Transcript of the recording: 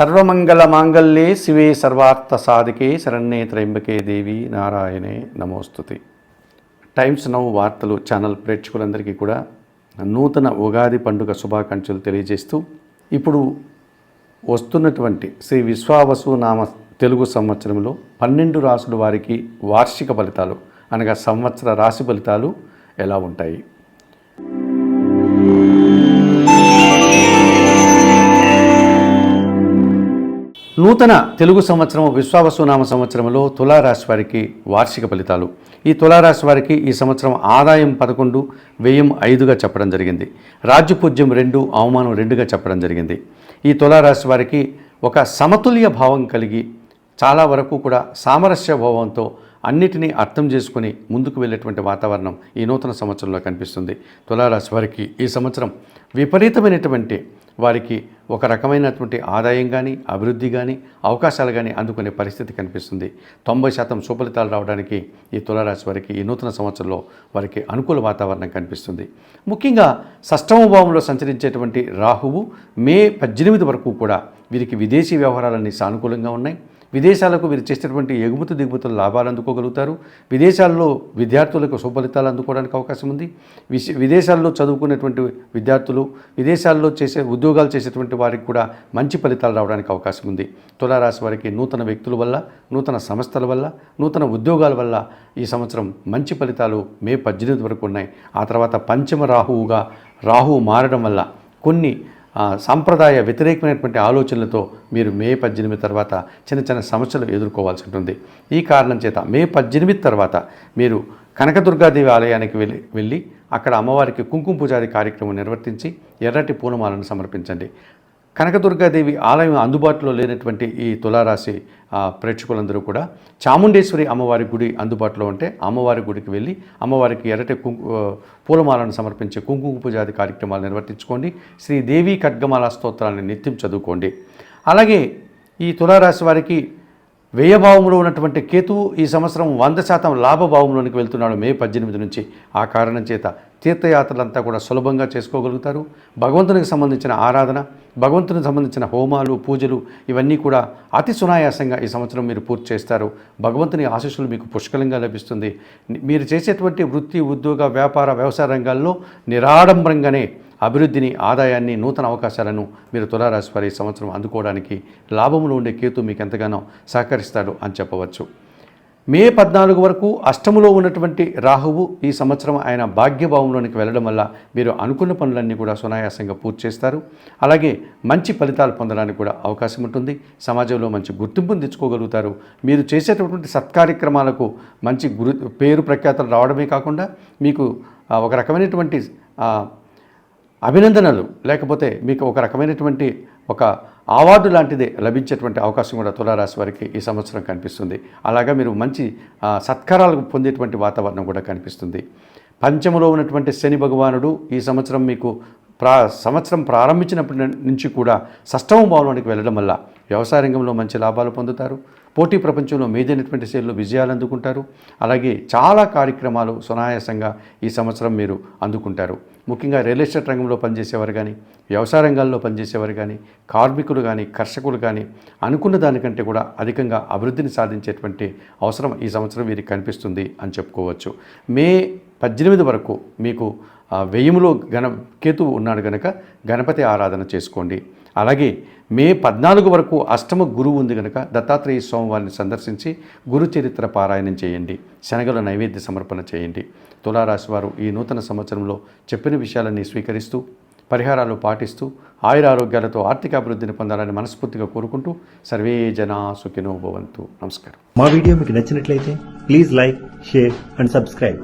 సర్వమంగళ మాంగళ్యే శివే సర్వార్థ సాధికే శరణ్యే త్రయంబకే దేవి నారాయణే నమోస్తుతి. టైమ్స్ నౌ వార్తలు ఛానల్ ప్రేక్షకులందరికీ కూడా నూతన ఉగాది పండుగ శుభాకాంక్షలు తెలియజేస్తూ ఇప్పుడు వస్తున్నటువంటి శ్రీ విశ్వావసు నామ తెలుగు సంవత్సరంలో పన్నెండు రాసుల వారికి వార్షిక ఫలితాలు అనగా సంవత్సర రాశి ఫలితాలు ఎలా ఉంటాయి? నూతన తెలుగు సంవత్సరం విశ్వావసునామ సంవత్సరంలో తులారాశి వారికి వార్షిక ఫలితాలు. ఈ తులారాశి వారికి ఈ సంవత్సరం ఆదాయం పదకొండు వ్యయం ఐదుగా చెప్పడం జరిగింది. రాజ్యపూజ్యం రెండు అవమానం రెండుగా చెప్పడం జరిగింది. ఈ తులారాశి వారికి ఒక సమతుల్య భావం కలిగి చాలా వరకు కూడా సామరస్య భావంతో అన్నిటినీ అర్థం చేసుకుని ముందుకు వెళ్ళేటువంటి వాతావరణం ఈ నూతన సంవత్సరంలో కనిపిస్తుంది. తులారాశి వారికి ఈ సంవత్సరం విపరీతమైనటువంటి వారికి ఒక రకమైనటువంటి ఆదాయం కానీ అభివృద్ధి కానీ అవకాశాలు కానీ అందుకునే పరిస్థితి కనిపిస్తుంది. తొంభై శాతం సుఫలితాలు రావడానికి ఈ తులారాశి వారికి ఈ నూతన సంవత్సరంలో వారికి అనుకూల వాతావరణం కనిపిస్తుంది. ముఖ్యంగా సష్టమ భావంలో సంచరించేటువంటి రాహువు మే పద్దెనిమిది వరకు కూడా వీరికి విదేశీ వ్యవహారాలన్నీ సానుకూలంగా ఉన్నాయి. విదేశాలకు వీరు చేసేటువంటి ఎగుమతి దిగుమతుల లాభాలు అందుకోగలుగుతారు. విదేశాల్లో విద్యార్థులకు సుఫలితాలు అందుకోవడానికి అవకాశం ఉంది. విశ విదేశాల్లో చదువుకునేటువంటి విద్యార్థులు విదేశాల్లో చేసే ఉద్యోగాలు చేసేటువంటి వారికి కూడా మంచి ఫలితాలు రావడానికి అవకాశం ఉంది. తులారాశి వారికి నూతన వ్యక్తుల వల్ల నూతన సంస్థల వల్ల నూతన ఉద్యోగాల వల్ల ఈ సంవత్సరం మంచి ఫలితాలు మే పద్దెనిమిది వరకు ఉన్నాయి. ఆ తర్వాత పంచమ రాహువుగా రాహువు మారడం వల్ల కొన్ని సాంప్రదాయ వ్యతిరేకమైనటువంటి ఆలోచనలతో మీరు మే పద్దెనిమిది తర్వాత చిన్న చిన్న సమస్యలు ఎదుర్కోవాల్సి ఉంటుంది. ఈ కారణం చేత మే పద్దెనిమిది తర్వాత మీరు కనకదుర్గాదేవి ఆలయానికి వెళ్ళి వెళ్ళి అక్కడ అమ్మవారికి కుంకుమ పూజాది కార్యక్రమం నిర్వర్తించి ఎర్రటి పూలమాలను సమర్పించండి. కనకదుర్గాదేవి ఆలయం అందుబాటులో లేనటువంటి ఈ తులారాశి ప్రేక్షకులందరూ కూడా చాముండేశ్వరి అమ్మవారి గుడి అందుబాటులో ఉంటే అమ్మవారి గుడికి వెళ్ళి అమ్మవారికి ఎర్రటి కుంకు పూలమాలను సమర్పించే కుంకుమ పూజాది కార్యక్రమాలు నిర్వర్తించుకోండి. శ్రీదేవి ఖడ్గమాల స్తోత్రాన్ని నిత్యం చదువుకోండి. అలాగే ఈ తులారాశి వారికి వ్యయభావంలో ఉన్నటువంటి కేతువు ఈ సంవత్సరం వంద శాతం లాభభావంలోనికి వెళ్తున్నాడు మే పద్దెనిమిది నుంచి. ఆ కారణం చేత తీర్థయాత్రలంతా కూడా సులభంగా చేసుకోగలుగుతారు. భగవంతునికి సంబంధించిన ఆరాధన భగవంతునికి సంబంధించిన హోమాలు పూజలు ఇవన్నీ కూడా అతి సునాయాసంగా ఈ సంవత్సరం మీరు పూర్తి చేస్తారు. భగవంతుని ఆశీస్సులు మీకు పుష్కలంగా లభిస్తుంది. మీరు చేసేటువంటి వృత్తి ఉద్యోగ వ్యాపార వ్యవసాయ రంగాల్లో నిరాడంబరంగానే అభివృద్ధిని ఆదాయాన్ని నూతన అవకాశాలను మీరు తులారాశి వారి సంవత్సరం అందుకోవడానికి లాభంలో ఉండే కేతు మీకు ఎంతగానో సహకరిస్తాడు అని చెప్పవచ్చు. మే పద్నాలుగు వరకు అష్టములో ఉన్నటువంటి రాహువు ఈ సంవత్సరం ఆయన భాగ్యభావంలోనికి వెళ్ళడం వల్ల మీరు అనుకున్న పనులన్నీ కూడా సునాయాసంగా పూర్తి చేస్తారు. అలాగే మంచి ఫలితాలు పొందడానికి కూడా అవకాశం ఉంటుంది. సమాజంలో మంచి గుర్తింపును తెచ్చుకోగలుగుతారు. మీరు చేసేటటువంటి సత్కార్యక్రమాలకు మంచి గురు పేరు ప్రఖ్యాతలు రావడమే కాకుండా మీకు ఒక రకమైనటువంటి అభినందనలు. లేకపోతే మీకు ఒక రకమైనటువంటి ఒక అవార్డు లాంటిదే లభించేటువంటి అవకాశం కూడా తులారాశి వారికి ఈ సంవత్సరం కనిపిస్తుంది. అలాగా మీరు మంచి సత్కారాలు పొందేటువంటి వాతావరణం కూడా కనిపిస్తుంది. పంచములో ఉన్నటువంటి శని భగవానుడు ఈ సంవత్సరం మీకు ప్రా సంవత్సరం ప్రారంభించినప్పటి నుంచి కూడా సష్టమ భావనానికి వెళ్ళడం వల్ల వ్యవసాయ రంగంలో మంచి లాభాలు పొందుతారు. పోటీ ప్రపంచంలో మీదైనటువంటి శైలిలో విజయాలు అందుకుంటారు. అలాగే చాలా కార్యక్రమాలు సునాయాసంగా ఈ సంవత్సరం మీరు అందుకుంటారు. ముఖ్యంగా రియల్ ఎస్టేట్ రంగంలో పనిచేసేవారు కానీ వ్యవసాయ రంగాల్లో పనిచేసేవారు కానీ కార్మికులు కానీ కర్షకులు కానీ అనుకున్న దానికంటే కూడా అధికంగా అభివృద్ధిని సాధించేటువంటి అవసరం ఈ సంవత్సరం వీరికి కనిపిస్తుంది అని చెప్పుకోవచ్చు. మే పద్దెనిమిది వరకు మీకు ఆ, వ్యయములో గణ కేతువు ఉన్నాడు గనక గణపతి ఆరాధన చేసుకోండి. అలాగే మే పద్నాలుగు వరకు అష్టమ గురువు ఉంది కనుక దత్తాత్రేయ స్వామి వారిని సందర్శించి గురు చరిత్ర పారాయణం చేయండి. శనగల నైవేద్య సమర్పణ చేయండి. తులారాశి వారు ఈ నూతన సంవత్సరంలో చెప్పిన విషయాలన్నీ స్వీకరిస్తూ పరిహారాలు పాటిస్తూ ఆయురారోగ్యాలతో ఆర్థిక అభివృద్ధిని పొందాలని మనస్ఫూర్తిగా కోరుకుంటూ సర్వే జనా సుఖినో భవంతు. నమస్కారం. మా వీడియో మీకు నచ్చినట్లయితే please like share and subscribe.